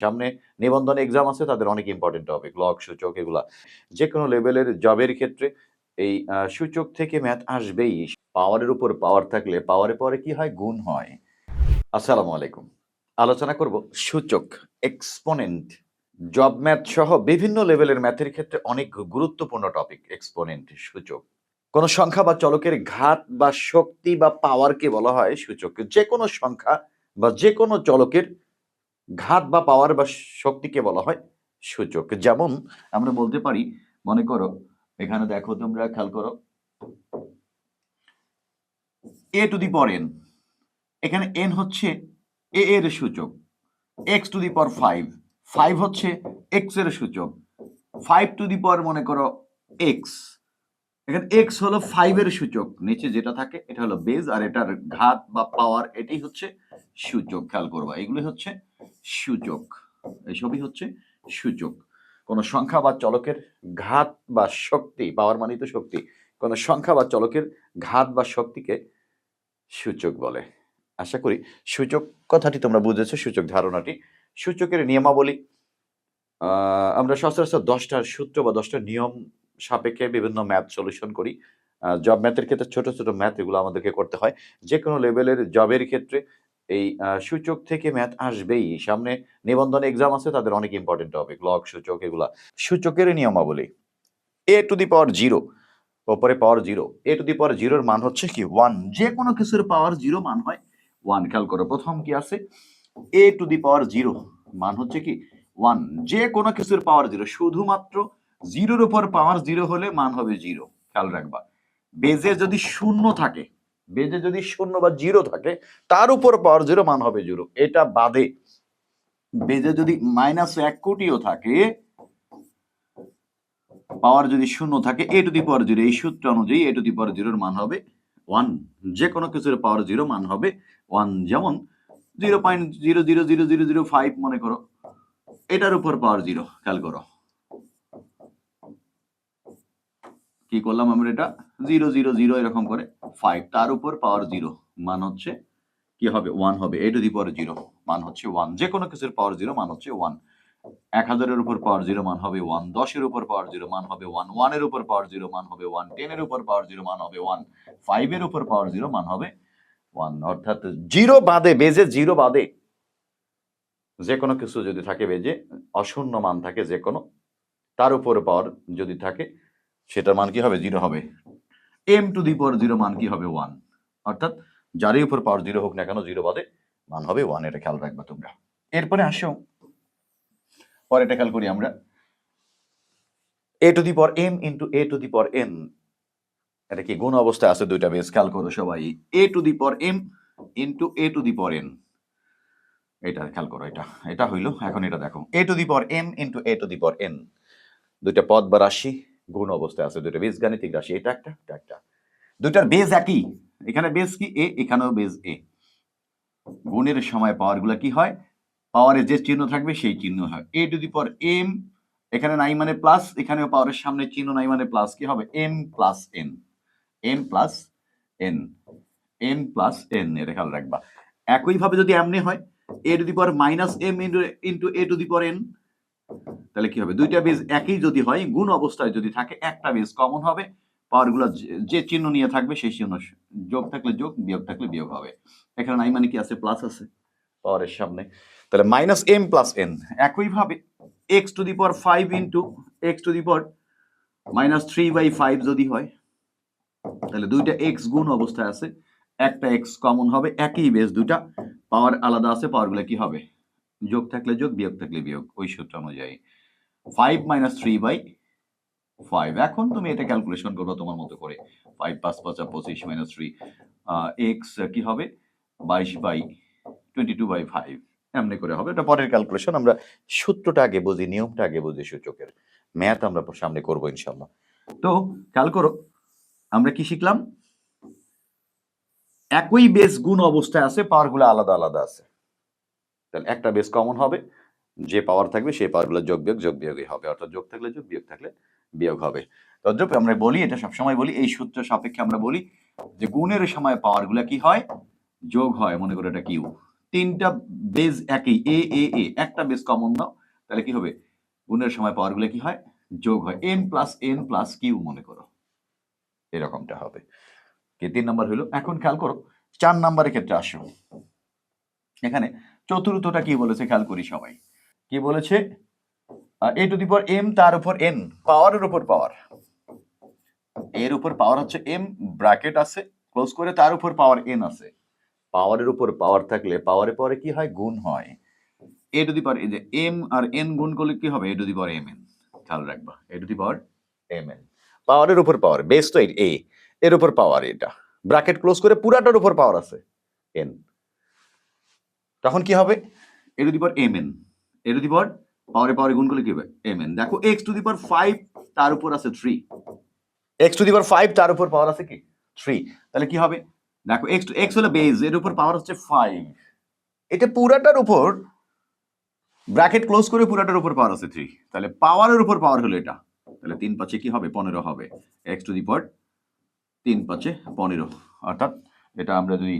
সামনে নিবন্ধন এক্সাম আছে, তাদের অনেক ইম্পর্টেন্ট টপিক লক সূচক এগুলা। যে কোনো লেভেলের জবের ক্ষেত্রে এই সূচক থেকে ম্যাথ আসবেই। পাওয়ারের উপর পাওয়ার থাকলে পাওয়ারে পরে কি হয়? গুণ হয়। আসসালামু আলাইকুম। আলোচনা করব সূচক এক্সপোনেন্ট জব ম্যাথ সহ বিভিন্ন লেভেলের ম্যাথের ক্ষেত্রে অনেক গুরুত্বপূর্ণ টপিক এক্সপোনেন্ট সূচক। কোন সংখ্যা বা চলকের ঘাত বা শক্তি বা পাওয়ারকে বলা হয় সূচক। যে কোনো সংখ্যা বা যে কোনো চলকের ঘাত বা পাওয়ার বা শক্তিকে বলা হয় সূচক। যেমন আমরা বলতে পারি, মনে করো, এখানে দেখো তোমরা খেয়াল করো এ টু দি পর এন এখানে এন হচ্ছে এ এর সূচক এক্স টু দি পর ফাইভ ফাইভ হচ্ছে এক্সের সূচক ফাইভ টু দি পর মনে করো এক্স এখানে এক্স হলো ফাইভ এর সূচক, নিচে যেটা থাকে এটা হলো বেজ আর এটার ঘাত বা পাওয়ার এটাই হচ্ছে সূচক, খেয়াল করবা। এগুলি হচ্ছে সূচক এসবই হচ্ছে সূচক কোন সংখ্যা বা চলকের ঘাত বা শক্তি, পাওয়ার মানিত শক্তি, কোন সংখ্যা বা চলকের ঘাত বা শক্তিকে সূচক বলে। আশা করি সূচক কথাটি তোমরা বুঝেছ সূচক ধারণাটি। সূচকের নিয়মাবলী আমরা সচরাচর দশটার সূত্র বা দশটা নিয়ম সাপেক্ষে বিভিন্ন ম্যাথ সলিউশন করি। জব ম্যাথের ক্ষেত্রে ছোট ছোট ম্যাথ এগুলো আমাদেরকে করতে হয়। যে কোনো লেভেলের জবের ক্ষেত্রে এই সূচক থেকে ম্যাথ আসবেই। সামনে নিবন্ধন এক্সাম আছে, তাদের অনেক ইম্পর্টেন্ট টপিক লক সূচক, এগুলা। সূচকের নিয়মাবলী। এ টু দি পাওয়ার জিরো ওপরে power zero A to the পাওয়ার জিরোর মান হচ্ছে কি? ওয়ান যে কোনো কিছুর পাওয়ার জিরো মান হয় ওয়ান খেয়াল করো, প্রথম কি আছে? এ টু দি পাওয়ার জিরো মান হচ্ছে কি? ওয়ান যে কোনো কিছুর পাওয়ার জিরো শুধুমাত্র জিরোর উপর পাওয়ার জিরো হলে মান হবে জিরো খেয়াল রাখবা। বেজে যদি শূন্য থাকে বেজে যদি শূন্য বা জিরো থাকে, তার উপর পাওয়ার জিরো মান হবে জিরো। এটা বাদে বেজে যদি মাইনাস এক কোটিও থাকে, পাওয়ার যদি শূন্য থাকে, এ টু দি পাওয়ার জিরো, এই সূত্র অনুযায়ী এ টু দি পাওয়ার জিরোর মান হবে ওয়ান যে কোনো কিছুর পাওয়ার জিরো মান হবে ওয়ান যেমন zero point zero zero zero zero zero five মনে করো, এটার উপর পাওয়ার জিরো, খেয়াল করো। কি করলাম আমরা এটা? জিরো জিরো জিরো এরকম করে ফাইভ তার উপর পাওয়ার জিরো মান হচ্ছে কি হবে? ওয়ান হবে A to the power zero মান হচ্ছে ওয়ান যে কোনো কিছুর পাওয়ার জিরো মান হচ্ছে ওয়ান এক হাজারের উপর পাওয়ার জিরো মান হবে ওয়ান দশের উপর পাওয়ার জিরো মান হবে ওয়ান ওয়ানের উপর পাওয়ার জিরো মান হবে ওয়ান টেনের উপর পাওয়ার জিরো মান হবে ওয়ান ফাইভের উপর পাওয়ার জিরো মান হবে ওয়ান অর্থাৎ জিরো বাদে, বেজে জিরো বাদে যে কোনো কিছু যদি থাকে বেজে, অশূন্য মান থাকে যে কোনো তার উপর পাওয়ার যদি থাকে, সেটার মান কি হবে? জিরো হবে। M to the power zero মান কি হবে ওয়ান অর্থাৎ যারই উপর পাওয়ার জিরো হোক না কেন জিরো বাদে মান হবে ওয়ান এটা খেয়াল রাখবে তোমরা। এরপরে আসো পরে এটা খেয়াল করি আমরা। A to the power M into A to the power N এটা কি গুণ অবস্থায় আছে দুইটা বেস খেয়াল করো সবাই। A to the power M into A to the power N এটা খেয়াল করো এটা। এটা হইল, এখন এটা দেখো। A to the power M into A to the power N দুইটা পদ বা রাশি। গুণ অবস্থায় আছে দুইটা বীজগাণিতিক রাশি, এটা একটা এটা একটা। দুইটার বেজ একই। এখানে বেজ কি? এ এখানেও বেজ এ গুণের সময় পাওয়ারগুলা কি হয়? পাওয়ারে যে চিহ্ন থাকবে, সেই চিহ্ন হয়। A to the power M এখানে নাই মানে প্লাস এখানেও পাওয়ারের সামনে চিহ্ন নাই মানে প্লাস কি হবে? M plus N M plus N M plus N এটা খেয়াল রাখবা। একইভাবে যদি এমনি হয় A to the power minus M into into A to the power N তাহলে কি হবে? দুইটা বেজ একই যদি হয়, গুণ অবস্থায় যদি থাকে, একটা বেজ কমন হবে পাওয়ারগুলো যে- চিহ্ন নিয়ে থাকবে, সেই চিহ্ন যোগ থাকলে যোগ, বিয়োগ থাকলে বিয়োগ হবে। এখানে নাই মানে কি আছে? প্লাস আছে পাওয়ারের সামনে। তাহলে মাইনাস এম প্লাস এন একইভাবে X to the power five into X to the power minus three by five যদি হয়, তাহলে দুইটা এক্স গুণ অবস্থায় আছে, একটা এক্স কমন হবে, একই বেস দুইটা পাওয়ার আলাদা আছে পাওয়ারগুলো কি হবে? যোগ থাকলে যোগ, বিয়োগ থাকলে বিয়োগ, ওই সূত্র অনুযায়ী। Five minus three by five এখন তুমি এটা ক্যালকুলেশন করবে তোমার মতো করে। ফাইভ পাঁচ পাঁচা পঁচিশ মাইনাস থ্রি এক্স কি হবে? বাইশ by twenty two by five এমনি করে হবে। এটা পরের ক্যালকুলেশন আমরা সূত্রটা আগে বুঝি, নিয়মটা আগে বুঝি সূচকের। ম্যাথ আমরা সামনে করব ইনশাল্লাহ তো খেয়াল করো, আমরা কি শিখলাম? একই বেস গুণ অবস্থায় আছে পাওয়ারগুলো আলাদা আলাদা আছে। তাহলে একটা বেস কমন হবে, যে পাওয়ার থাকবে সেই পাওয়ারগুলো যোগ বিয়োগ যোগ বিয়োগই হবে। অর্থাৎ যোগ থাকলে যোগ, বিয়োগ থাকলে বিয়োগ হবে। তদ্রূপ আমরা বলি, এটা সবসময় বলি, এই সূত্র সাপেক্ষে আমরা বলি যে গুণের সময় পাওয়ারগুলো কি হয়? যোগ হয়, মনে করো এটা কিউ। তিনটা বেজ একই এ এ এ একটা বেজ কমন দাও তাহলে কি হবে? গুণের সময় পাওয়ারগুলো কি হয়? যোগ হয়। N plus N plus Q মনে করো। এরকমটা হবে। কি তিন নাম্বার হলো? এখন খেয়াল করো, চার নাম্বারের ক্ষেত্রে আসো। এখানে চতুর্থটা কি বলেছে? খেয়াল করি সবাই। কি বলেছে? A to the power M তার উপর এন পাওয়ারের উপর পাওয়ার এর উপর পাওয়ার হচ্ছে এম ব্র্যাকেট আছে ক্লোজ করে তার উপর পাওয়ার এন আছে। পাওয়ারের উপর পাওয়ার থাকলে পাওয়ারে পরে কি হয়? গুণ হয়। এ টু দি পাওয়ার এই যে এম আর এন গুণ করলে কি হবে? A to the power M N খেয়াল রাখবা A to the power M N পাওয়ারের উপর পাওয়ার বেস তো এ এর উপর পাওয়ার এটা। ব্র্যাকেট ক্লোজ করে পুরাটার উপর পাওয়ার আছে এন তখন কি হবে? A to the power M N A to the power পাওয়ারে পাওয়ারে গুণ করলে কি হবে? এম এন দেখো X to the power five তার উপর আছে three X to the power five তার উপর পাওয়ার আছে কি? থ্রি তাহলে কি হবে? দেখো এক্স টু এক্স হলো বেজ এর উপর পাওয়ার হচ্ছে ফাইভ এটা পুরাটার উপর ব্র্যাকেট ক্লোজ করে পুরাটার উপর পাওয়ার আছে থ্রি তাহলে পাওয়ারের উপর পাওয়ার হলো এটা। তাহলে তিন পাঁচে কি হবে? পনেরো হবে। এক্স টু দি পাওয়ার তিন পাঁচে পনেরো। অর্থাৎ, এটা আমরা যদি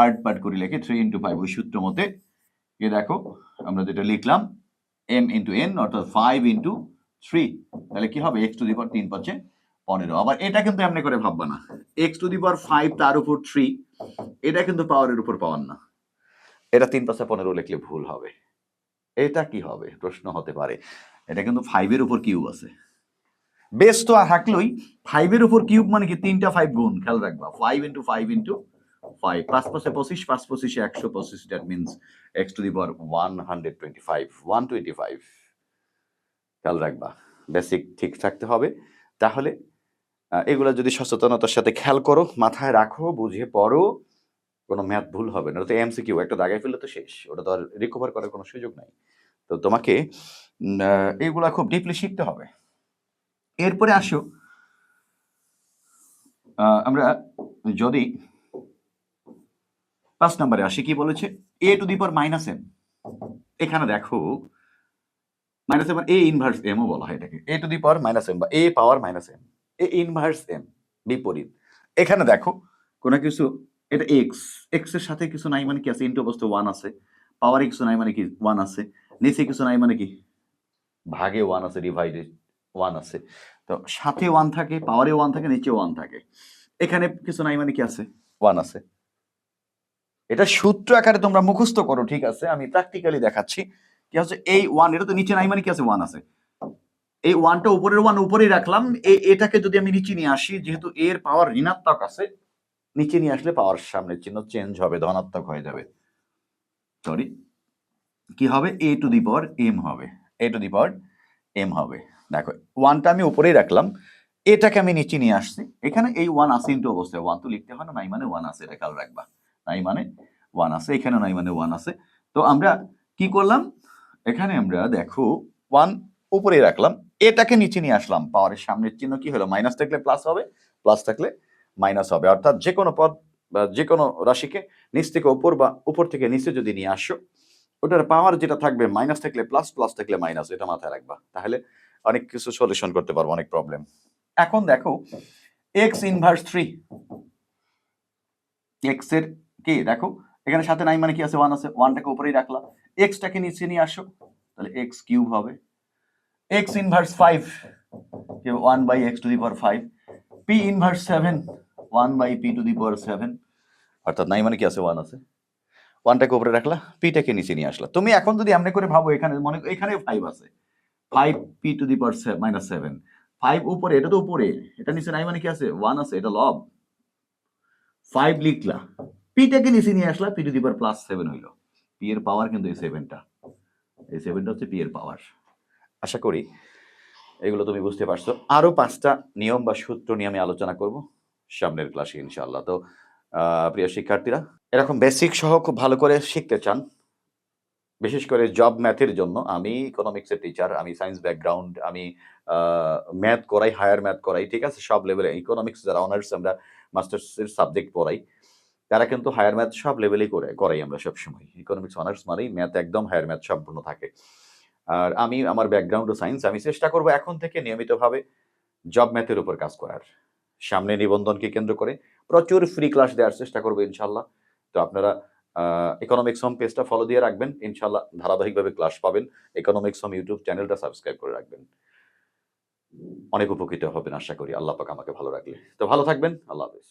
পার্ট পার্ট করে লিখি থ্রি ইন্টু ফাইভ ওই সূত্র মতে, এ দেখো, আমরা যেটা লিখলাম এম ইন্টু এন অর্থাৎ ফাইভ ইন্টু থ্রি তাহলে কি হবে? এক্স টু দি পাওয়ার তিন পাঁচে পনেরো। আবার এটা কিন্তু এমনি করে ভাববা না। X to the power five তার উপর থ্রি এটা কিন্তু পাওয়ারের উপর পাওয়ার না। এটা তিন পাঁচে পনেরো লিখলে ভুল হবে। এটা কি হবে? প্রশ্ন হতে পারে। এটা কিন্তু ফাইভের উপর কিউব আছে। বেস তো আর থাকলোই ফাইভের উপর কিউব মানে কি? তিনটা ফাইভ গুণ, খেয়াল রাখবা। Five into five into five পাঁচ পাঁচে পঁচিশ পাঁচ পঁচিশে একশো পঁচিশ that means X to the power one hundred twenty five one twenty five খেয়াল রাখবা বেসিক ঠিক থাকতে হবে। তাহলে এগুলো যদি সচেতনতার সাথে খেয়াল করো, মাথায় রাখো, বুঝে পড়ো, কোনো ম্যাথ ভুল হবে না। তো এমসিকিউ একটা দাগায় ফেললে তো শেষ। ওটা তো আর রিকভার করার কোনো সুযোগ নাই। তো তোমাকে এগুলা খুব ডিপলি শিখতে হবে। এরপরে আসো। আমরা যদি পাঁচ নম্বরে আসি, কি বলেছে? A to the power minus M এখানে দেখো মাইনাস এম এ ইনভার্স এমও বলা হয় এটাকে। A to the power minus M বা A power minus M A inverse M বিপরীত। এখানে দেখো, কোনো কিছু, এটা এক্স এক্সের সাথে কিছু নাই মানে কি আছে? ইন্টু অবস্থা ওয়ান আছে। পাওয়ারে কিছু নাই মানে কি? ওয়ান আছে। নিচে কিছু নাই মানে কি? ভাগে ওয়ান আছে ডিভাইডেড ওয়ান আছে। তো সাথে ওয়ান থাকে পাওয়ারে ওয়ান থাকে, নিচে ওয়ান থাকে। এখানে কিছু নাই মানে কি আছে? ওয়ান আছে। এটা সূত্র আকারে তোমরা মুখস্থ করো, ঠিক আছে? আমি প্র্যাকটিক্যালি দেখাচ্ছি। কি হচ্ছে? এই ওয়ান এটা তো নিচে নাই মানে কি আছে? ওয়ান আছে। এই ওয়ানটা উপরের ওয়ান উপরেই রাখলাম। এটাকে যদি আমি নিচে নিয়ে আসি, যেহেতু এর পাওয়ার ঋণাত্মক আছে, নিচে নিয়ে আসলে পাওয়ার সামনের চিহ্ন চেঞ্জ হবে, ধনাত্মক হয়ে যাবে। সরি কি হবে? A to the power M হবে। A to the power M হবে। দেখো ওয়ানটা আমি উপরেই রাখলাম। এটাকে আমি নিচে নিয়ে আসছি। এখানে এই ওয়ান আছে ইন্টু অবস্থায় ওয়ান তো লিখতে হয় না মানে ওয়ান আছে, এটা খেয়াল রাখবা। নাই মানে ওয়ান আছে এখানে নাই মানে ওয়ান আছে। তো আমরা কি করলাম? এখানে আমরা দেখো ওয়ান উপরে রাখলাম, এটাকে নিচে নিয়ে আসলাম। পাওয়ারের সামনের চিহ্ন কি হলো? মাইনাস থাকলে প্লাস হবে প্লাস থাকলে মাইনাস হবে। অর্থাৎ যে কোনো পদ বা যে কোনো রাশিকে নিচ থেকে উপর বা উপর থেকে নিচে যদি নিয়ে আসো, ওটার পাওয়ার যেটা থাকবে মাইনাস থাকলে প্লাস প্লাস থাকলে মাইনাস এটা মাথায় রাখবা। তাহলে অনেক কিছু সলিউশন করতে পারব, অনেক প্রবলেম এখন দেখো এক্স ইনভার্স থ্রি এক্সের কি? দেখো, এখানে সাথে নাই মানে কি আছে? ওয়ান আছে। ওয়ানটাকে উপরেই রাখলাম এক্সটাকে নিচে নিয়ে আসো। তাহলে এক্স কিউব হবে। X inverse five one by X to the power five P inverse seven one by P to the power seven অর্থাৎ নাই মানে কি আছে? ওয়ান আছে। ওয়ানটাকে উপরে রাখলা। পিটাকে নিচে নিয়ে আসলা। তুমি এখন যদি এমনি করে ভাবো, এখানে মনে এখানে ফাইভ আছে। Five P to the power minus seven five উপরে, এটা তো উপরে। এটা নিচে নাই মানে কি আছে? ওয়ান আছে, এটা লব ফাইভ লিখলা। পিটাকে নিচে নিয়ে আসলা? P to the power plus seven হইল। পি এর পাওয়ার কিন্তু এই সেভেনটা এই সেভেনটা হচ্ছে পি এর পাওয়ার আশা করি এগুলো তুমি বুঝতে পারছ। আরও পাঁচটা নিয়ম বা সূত্র নিয়ে আমি আলোচনা করব সামনের ক্লাসে ইনশাআল্লাহ। তো প্রিয় শিক্ষার্থীরা, এরকম বেসিক সহ খুব ভালো করে শিখতে চান, বিশেষ করে জব ম্যাথের জন্য। আমি ইকোনমিক্সের টিচার আমি সায়েন্স ব্যাকগ্রাউন্ড আমি ম্যাথ করাই হায়ার ম্যাথ করাই, ঠিক আছে? সব লেভেলে ইকোনমিক্স যারা অনার্স আমরা মাস্টার্সের সাবজেক্ট পড়াই। তারা কিন্তু হায়ার ম্যাথ সব লেভেলেই করে, করাই আমরা সবসময়। ইকোনমিক্স অনার্স মানেই ম্যাথ একদম হায়ার ম্যাথ সম্পূর্ণ থাকে। আর আমি, আমার ব্যাকগ্রাউন্ড সায়েন্স আমি চেষ্টা করব এখন থেকে নিয়মিতভাবে জব ম্যাথের উপর কাজ করার। সামনে নিবন্ধনকে কেন্দ্র করে প্রচুর ফ্রি ক্লাস দেওয়ার চেষ্টা করব ইনশাল্লাহ তো আপনারা ইকোনমিক্স হোম পেজটা ফলো দিয়ে রাখবেন ইনশাল্লাহ ধারাবাহিকভাবে ক্লাস পাবেন। ইকোনমিক্স হোম ইউটিউব চ্যানেলটা সাবস্ক্রাইব করে রাখবেন। অনেক উপকৃত হবেন আশা করি, আল্লাহ পাক আমাকে ভালো রাখলে। তো ভালো থাকবেন, আল্লাহ হাফিজ।